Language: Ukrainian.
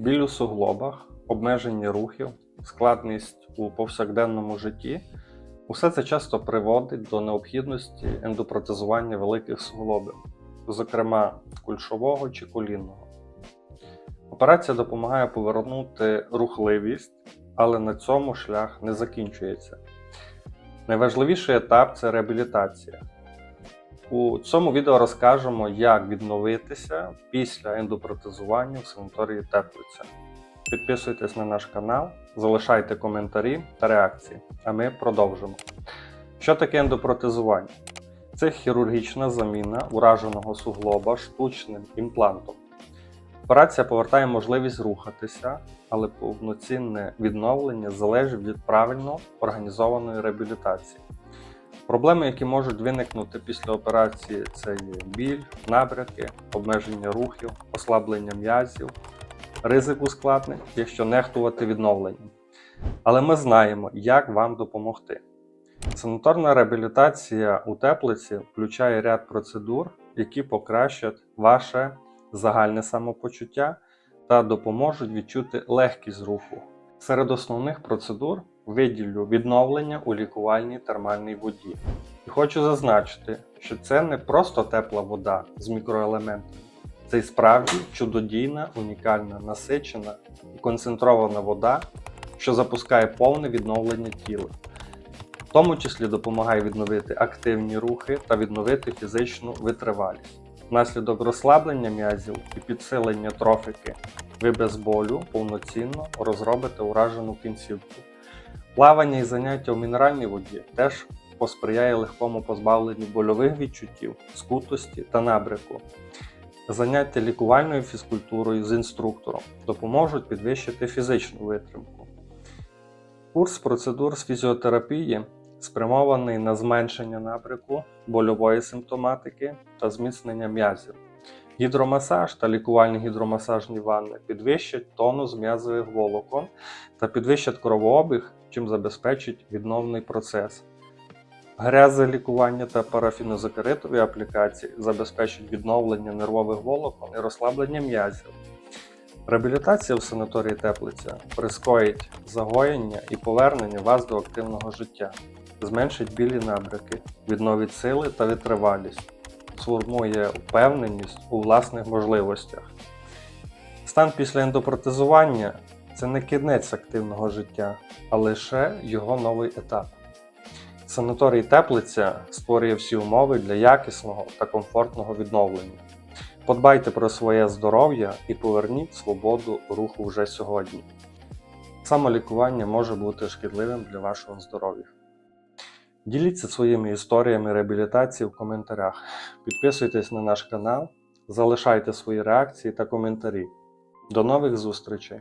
Біль у суглобах, обмеження рухів, складність у повсякденному житті усе це часто приводить до необхідності ендопротезування великих суглобів, зокрема кульшового чи колінного. Операція допомагає повернути рухливість, але на цьому шлях не закінчується. Найважливіший етап це реабілітація. У цьому відео розкажемо, як відновитися після ендопротезування в санаторії Теплиця. Підписуйтесь на наш канал, залишайте коментарі та реакції, а ми продовжимо. Що таке ендопротезування? Це хірургічна заміна ураженого суглоба штучним імплантом. Операція повертає можливість рухатися, але повноцінне відновлення залежить від правильно організованої реабілітації. Проблеми, які можуть виникнути після операції, це є біль, набряки, обмеження рухів, ослаблення м'язів, ризик ускладнень, якщо нехтувати відновленням. Але ми знаємо, як вам допомогти. Санаторна реабілітація у теплиці включає ряд процедур, які покращать ваше загальне самопочуття та допоможуть відчути легкість руху. Серед основних процедур виділю відновлення у лікувальній термальній воді. І хочу зазначити, що це не просто тепла вода з мікроелементами, це й справді чудодійна, унікальна, насичена і концентрована вода, що запускає повне відновлення тіла. В тому числі допомагає відновити активні рухи та відновити фізичну витривалість. Внаслідок розслаблення м'язів і підсилення трофіки ви без болю повноцінно розробите уражену кінцівку. Плавання і заняття у мінеральній воді теж посприяє легкому позбавленню больових відчуттів, скутості та набряку. Заняття лікувальною фізкультурою з інструктором допоможуть підвищити фізичну витримку. Курс процедур з фізіотерапії спрямований на зменшення набряку, больової симптоматики та зміцнення м'язів. Гідромасаж та лікувальні гідромасажні ванни підвищать тонус м'язових волокон та підвищать кровообіг, чим забезпечить відновний процес. Грязелікування та парафінозокеритові аплікації забезпечать відновлення нервових волокон і розслаблення м'язів. Реабілітація в санаторії Теплиця прискорить загоєння і повернення вас до активного життя, зменшить білі набряки, відновить сили та витривалість, сформує впевненість у власних можливостях. Стан після ендопротезування це не кінець активного життя, а лише його новий етап. Санаторій Теплиця створює всі умови для якісного та комфортного відновлення. Подбайте про своє здоров'я і поверніть свободу руху вже сьогодні. Самолікування може бути шкідливим для вашого здоров'я. Діліться своїми історіями реабілітації в коментарях. Підписуйтесь на наш канал, залишайте свої реакції та коментарі. До нових зустрічей!